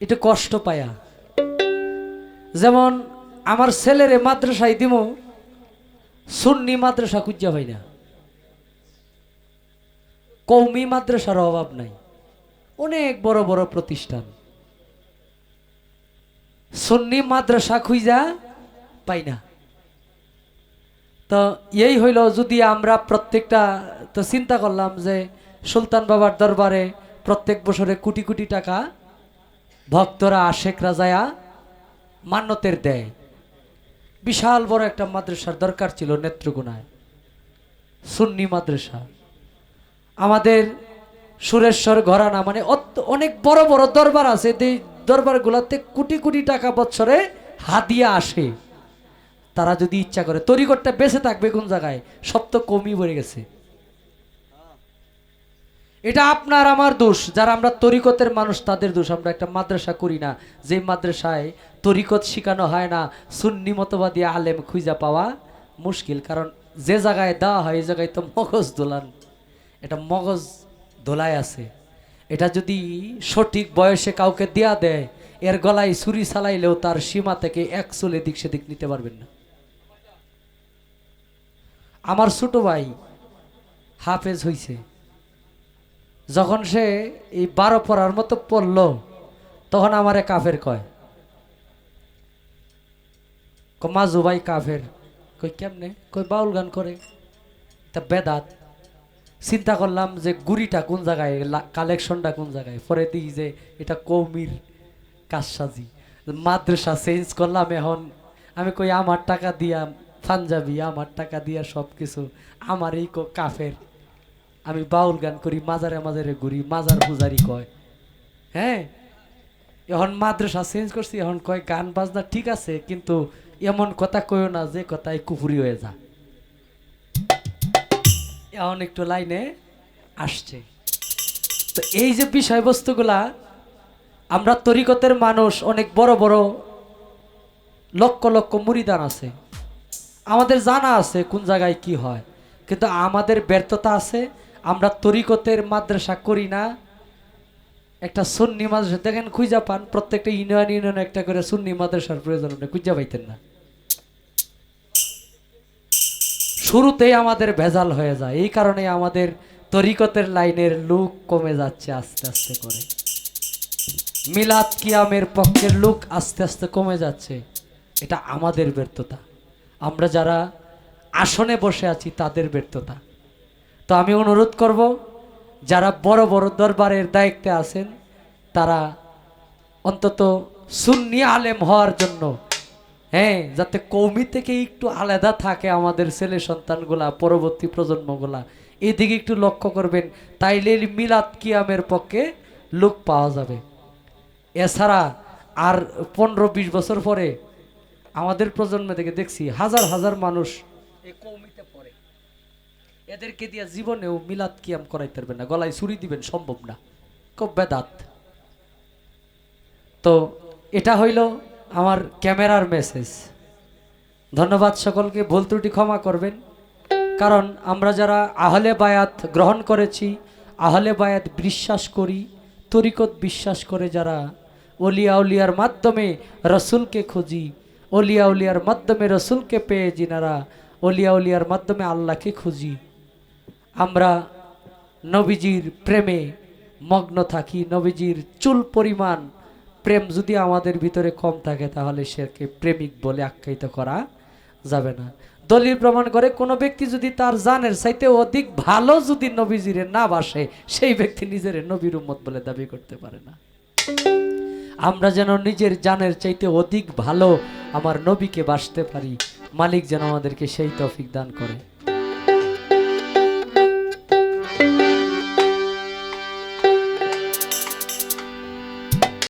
একটু কষ্ট পায়া। যেমন আমার ছেলেরে মাদ্রাসায় দিব সুন্নি মাদ্রাসা খুঁজা পাই না। কৌমি মাদ্রাসার অভাব নাই। অনেক বড় বড় প্রতিষ্ঠান। সুন্নি মাদ্রাসা খুঁজা পাই না। তো এই হইল যদি আমরা প্রত্যেকটা, তো চিন্তা করলাম যে সুলতান বাবার দরবারে প্রত্যেক বছরে কোটি কোটি টাকা ভক্তরা, আশেকরা রাজায়া মান্যতের দেয়। বিশাল বড় একটা মাদ্রাসার দরকার ছিল নেত্রকোনায়। সুন্নি মাদ্রাসা। আমাদের সুরেশ্বর ঘরানা মানে অনেক বড় বড় দরবার আছে এই দরবারগুলোতে কোটি কোটি টাকা বছরে হাদিয়া আসে। তারা যদি ইচ্ছা করে তরিকটটা বেঁচে থাকবে কোন জায়গায়? সব তো কমই পড়ে গেছে। এটা আপনার, আমার দোষ। যারা আমরা তরিকতের মানুষ, তাদের দোষ। আমরা একটা মাদ্রাসা করি না। যে মাদ্রাসায় তরিকত শেখানো হয় না, সুন্নি মতবাদী আলেম খুঁজা পাওয়া মুশকিল। কারণ যে জায়গায় দেওয়া হয়, এই জায়গায় তো মগজ দোলান। এটা মগজ দোলায় আছে। এটা যদি সঠিক বয়সে কাউকে দেয়া দেয়, এর গলায় ছুরি চালাইলেও তার সীমা থেকে এক চলে দিক সেদিক নিতে পারবেন না। আমার ছোট ভাই হাফেজ হইছে। যখন সে এই বারো পড়ার মতো পড়ল, তখন আমারে কাফের কয়। মাজু ভাই কাফের। কই কেমনে? কই বাউল গান করে। তা বেদাত, চিন্তা করলাম যে গুড়িটা কোন জায়গায় কালেকশনটা কোন জায়গায়? পরে দেখি যে এটা কৌমির কাজসাজি। মাদ্রাসা চেঞ্জ করলাম এখন। আমি কই, আমার টাকা দিয়া পাঞ্জাবি, আমার টাকা দিয়া সব কিছু আমার এই কাফের। আমি বাউল গান করি, মাজারে মাজারে ঘুরি, মাজার পূজারি কয়। হ্যাঁ? এখন মাদ্রাসা চেঞ্জ করছি, এখন কয় গান বাজনা ঠিক আছে, কিন্তু এমন কথা কইও না যে কথায় কুফুরি হয়ে যা। এখন একটু লাইনে আসছে। তো এই যে বিষয়বস্তুগুলা, আমরা তরিকতের মানুষ, অনেক বড় বড় লক্ষ লক্ষ মুড়িদান আছে। আমাদের জানা আছে কোন জায়গায় কি হয়, কিন্তু আমাদের ব্যর্থতা আছে আমরা তরিকতের মাদ্রাসা করি না, একটা সুন্নি মাদ্রাসা, দেখেন খুঁজা পান, প্রত্যেকটা ইউনিয়ন ইউনিয়ন একটা করে সুন্নি মাদ্রাসার প্রয়োজন নেই, খুঁজা পাইতেন না। শুরুতেই আমাদের ভেজাল হয়ে যায়, এই কারণে আমাদের তরিকতের লাইনের লুক কমে যাচ্ছে আস্তে আস্তে করে। মিলাদ কিয়ামের পক্ষের লুক আস্তে আস্তে কমে যাচ্ছে, এটা আমাদের ব্যর্থতা। আমরা যারা আসনে বসে আছি, তাদের ব্যর্থতা। তো আমি অনুরোধ করব, যারা বড় বড় দরবারের দায়িত্বে আছেন, তারা অন্তত সুন্নি আলেম হওয়ার জন্য হ্যাঁ যাতে কৌমি থেকে একটু আলাদা থাকে আমাদের ছেলে সন্তানগুলা, পরবর্তী প্রজন্মগুলা। এদিকে একটু লক্ষ্য করবেন তাইলে মিলাদ কিয়ামের পক্ষে লোক পাওয়া যাবে। এছাড়া আর পনেরো বিশ বছর পরে আমাদের প্রজন্ম থেকে দেখছি হাজার হাজার মানুষ এই কৌমিতে পড়ে। এদেরকে দিয়ে জীবনেও মিলাদ কিয়াম করাইতে পারবেন না, গলায় ছুরি দিবেন, সম্ভব না। খুব বেদাত। তো এটা হইল আমার ক্যামেরার মেসেজ ধন্যবাদ সকলকে, ভুল ত্রুটি ক্ষমা করবেন। কারণ আমরা যারা আহলে বায়াত গ্রহণ করেছি, আহলে বায়াত বিশ্বাস করি, তরিকত বিশ্বাস করে যারা অলিয়া উলিয়ার মাধ্যমে রসুলকে খুঁজি, অলিয়া উলিয়ার মাধ্যমে রসুলকে পেয়ে যিনারা অলিয়া উলিয়ার মাধ্যমে আল্লাহকে খুঁজি আমরা নবীজির প্রেমে মগ্ন থাকি, নবীজির চুল পরিমাণ প্রেম যদি আমাদের ভিতরে কম থাকে, তাহলে সেকে প্রেমিক বলে আখ্যায়িত করা যাবে না। দলিল প্রমাণ করে, কোনো ব্যক্তি যদি তার জানের চাইতে অধিক ভালো যদি নবীজিরে না বাসে সেই ব্যক্তি নিজের নবীর উম্মত বলে দাবি করতে পারে না। আমরা যেন নিজের জানের চাইতে অধিক ভালো আমার নবীকে বাসতে পারি, মালিক যেন আমাদেরকে সেই তৌফিক দান করে। Thank you.